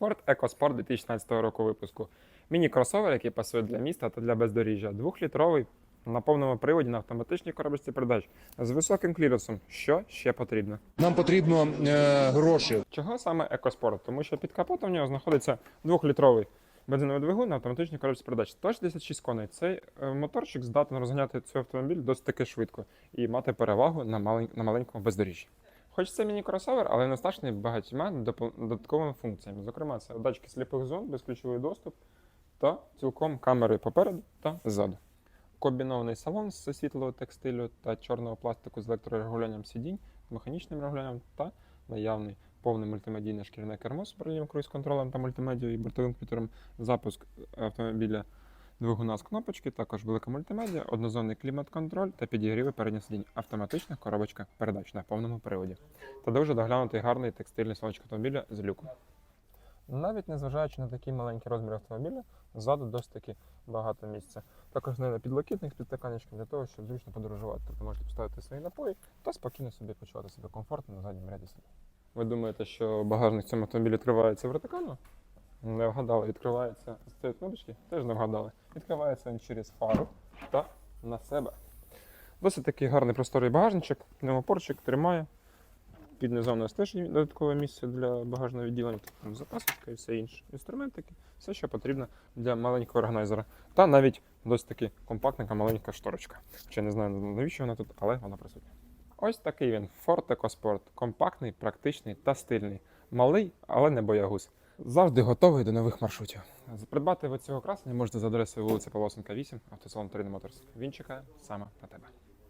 Ford EcoSport 2016 року випуску. Міні-кросовер, який пасує для міста та для бездоріжжя. Двохлітровий на повному приводі на автоматичній коробочці передач з високим кліренсом. Що ще потрібно? Нам потрібно е, гроші. Чого саме EcoSport? Тому що під капотом в нього знаходиться двохлітровий бензиновий двигун на автоматичній коробці передач. 166 коней. Цей е, моторчик здатний розганяти цей автомобіль досить таки швидко і мати перевагу на маленькому бездоріжжі. Хоч це міні-кросовер, але він оснащений багатьма додатковими функціями. Зокрема, це датчики сліпих зон, безключовий доступ та цілком камери попереду та ззаду. Комбінований салон з світлого текстилю та чорного пластику з електрорегулюванням сидінь, механічним регулюванням та наявний повне мультимедійне шкіряне кермо з управлінням круїз-контролем та мультимедією і бортовим комп'ютером, запуск автомобіля двигуна з кнопочки, також велика мультимедіа, однозонний клімат-контроль та підігріви передніх сидінь, автоматична коробочка передач на повному приводі. Та дуже доглянутий гарний текстильний салончик автомобіля з люку. Навіть незважаючи на такий маленький розмір автомобіля, ззаду досить таки багато місця. Також не на підлокітник з для того, щоб зручно подорожувати. Тобто можете поставити свої напої та спокійно собі почувати себе комфортно на задньому ряді сидінь. Ви думаєте, що багажник в цьому автомобілі відкривається вертикально? Не вгадали, відкривається з цієї кнопочки, теж не вгадали. Відкривається він через фару та на себе. Досить такий гарний просторий багажничок, пневмопорчик тримає. Під низом у нас теж додаткове місце для багажного відділення, там запасочка і все інше. Інструментики, все, що потрібно для маленького органайзера. Та навіть досить таки компактненька маленька шторочка. Ще не знаю, навіщо вона тут, але вона присутня. Ось такий він Ford EcoSport. Компактний, практичний та стильний. Малий, але не боягуз. Завжди готовий до нових маршрутів. Придбати ви цього красення можете за адресою вулиця Полосенка 8, автосалон Трин Моторс. Він чекає саме на тебе.